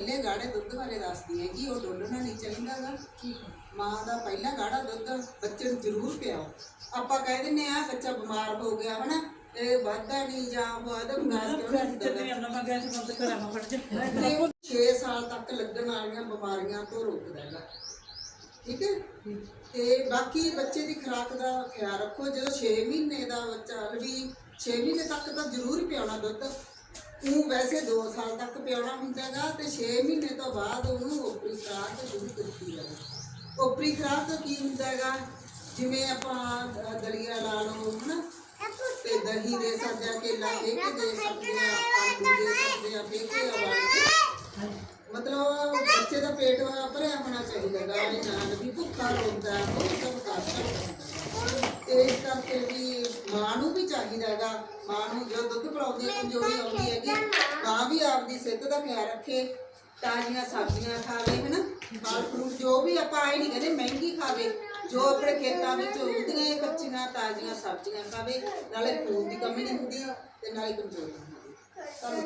ਪਹਿਲੇ ਗਾੜੇ ਦੁੱਧ ਬਾਰੇ ਦੱਸਦੀ ਹੈਗੀ ਉਹ ਡੋਲਣਾ ਨਹੀਂ ਚਾਹੀਦਾਗਾ ਮਾਂ ਦਾ ਪਹਿਲਾ ਗਾੜਾ ਦੁੱਧ ਬੱਚੇ ਨੂੰ ਜ਼ਰੂਰ ਪਿਆਓ। ਆਪਾਂ ਕਹਿ ਦਿੰਨੇ ਆ ਬੱਚਾ ਬਿਮਾਰ ਹੋ ਗਿਆ ਹਨਾ ਇਹ ਵਾਧਾ ਨਹੀਂ ਜਾਂ ਵਾਧਾ ਵਿਕਾਸ ਕਿਉਂ ਨਹੀਂ ਹੁੰਦਾ? ਗਾ? ਇਹ 6 ਸਾਲ ਤੱਕ ਲੱਗਣ ਵਾਲੀਆਂ ਬਿਮਾਰੀਆਂ ਤੋਂ ਰੋਕਦਾ ਹੈਗਾ। ਠੀਕ ਹੈ? ਤੇ ਬਾਕੀ ਬੱਚੇ ਦੀ ਖੁਰਾਕ ਦਾ ਖਿਆਲ ਰੱਖੋ ਜਦੋਂ 6 ਮਹੀਨੇ ਦਾ ਬੱਚਾ ਵੀ 6 ਮਹੀਨੇ ਤੱਕ ਤਾਂ ਜ਼ਰੂਰ ਪਿਆਉਣਾ ਦੁੱਧ। ਉਹ ਵੈਸੇ 2 ਸਾਲ ਤੱਕ ਪਿਆਉਣਾ ਹੁੰਦਾ ਤੇ 6 ਮਹੀਨੇ ਤੋਂ ਬਾਅਦ ਉਹਨੂੰ ਓਪਰੀ ਖੁਰਾਕ ਸ਼ੁਰੂ ਕੀਤੀ ਜਾਵੇ ਓਪਰੀ ਖੁਰਾਕ ਕੀ ਹੁੰਦਾ ਜਿਵੇਂ ਆਪਾਂ ਦਲੀਆ ਲਾ ਲਓ, ਹਨਾ? ਤੇ ਦਹੀਂ ਦੇ ਸਕਦੇ ਆ, ਕੇਲਾ ਦੇ ਕੇ ਦੇ ਸਕਦੇ ਆ, ਆਲੂ ਦੇ ਸਕਦੇ ਆ ਦੇ ਕੇ ਮਤਲਬ ਬੱਚੇ ਦਾ ਪੇਟ ਭਰਿਆ ਹੋਣਾ ਚਾਹੀਦਾ ਗਾ ਨਾਲ ਵੀ ਭੁੱਖਾ ਰੋਂਦਾ ਉਹ ਸਭ ਕਰ ਤੇ ਇਸ ਕਰਕੇ ਵੀ ਮਾਂ ਨੂੰ ਵੀ ਚਾਹੀਦਾ ਗਾ ਮਾਂ ਨੂੰ ਜੋ ਦੁੱਧ ਪਿਲਾਉਂਦੀ ਹੈ ਕਮਜ਼ੋਰੀ ਆਉਂਦੀ ਹੈਗੀ ਮਾਂ ਵੀ ਆਪਦੀ ਸਿਹਤ ਦਾ ਖਿਆਲ ਰੱਖੇ ਤਾਜ਼ੀਆਂ ਸਬਜ਼ੀਆਂ ਖਾਵੇ ਹਨਾ? ਫਲ ਫਰੂਟ ਜੋ ਵੀ ਆਪਾਂ ਆਏ ਨਹੀਂ ਕਹਿੰਦੇ ਮਹਿੰਗੀ ਖਾਵੇ ਜੋ ਆਪਣੇ ਖੇਤਾਂ ਵਿੱਚ ਉਗਦੀਆਂ ਕੱਚੀਆਂ ਤਾਜ਼ੀਆਂ ਸਬਜ਼ੀਆਂ ਖਾਵੇ ਨਾਲੇ ਖੂਨ ਦੀ ਕਮੀ ਨਹੀਂ ਹੁੰਦੀ ਤੇ ਨਾਲੇ ਕਮਜ਼ੋਰੀ ਨਹੀਂ ਹੁੰਦੀ।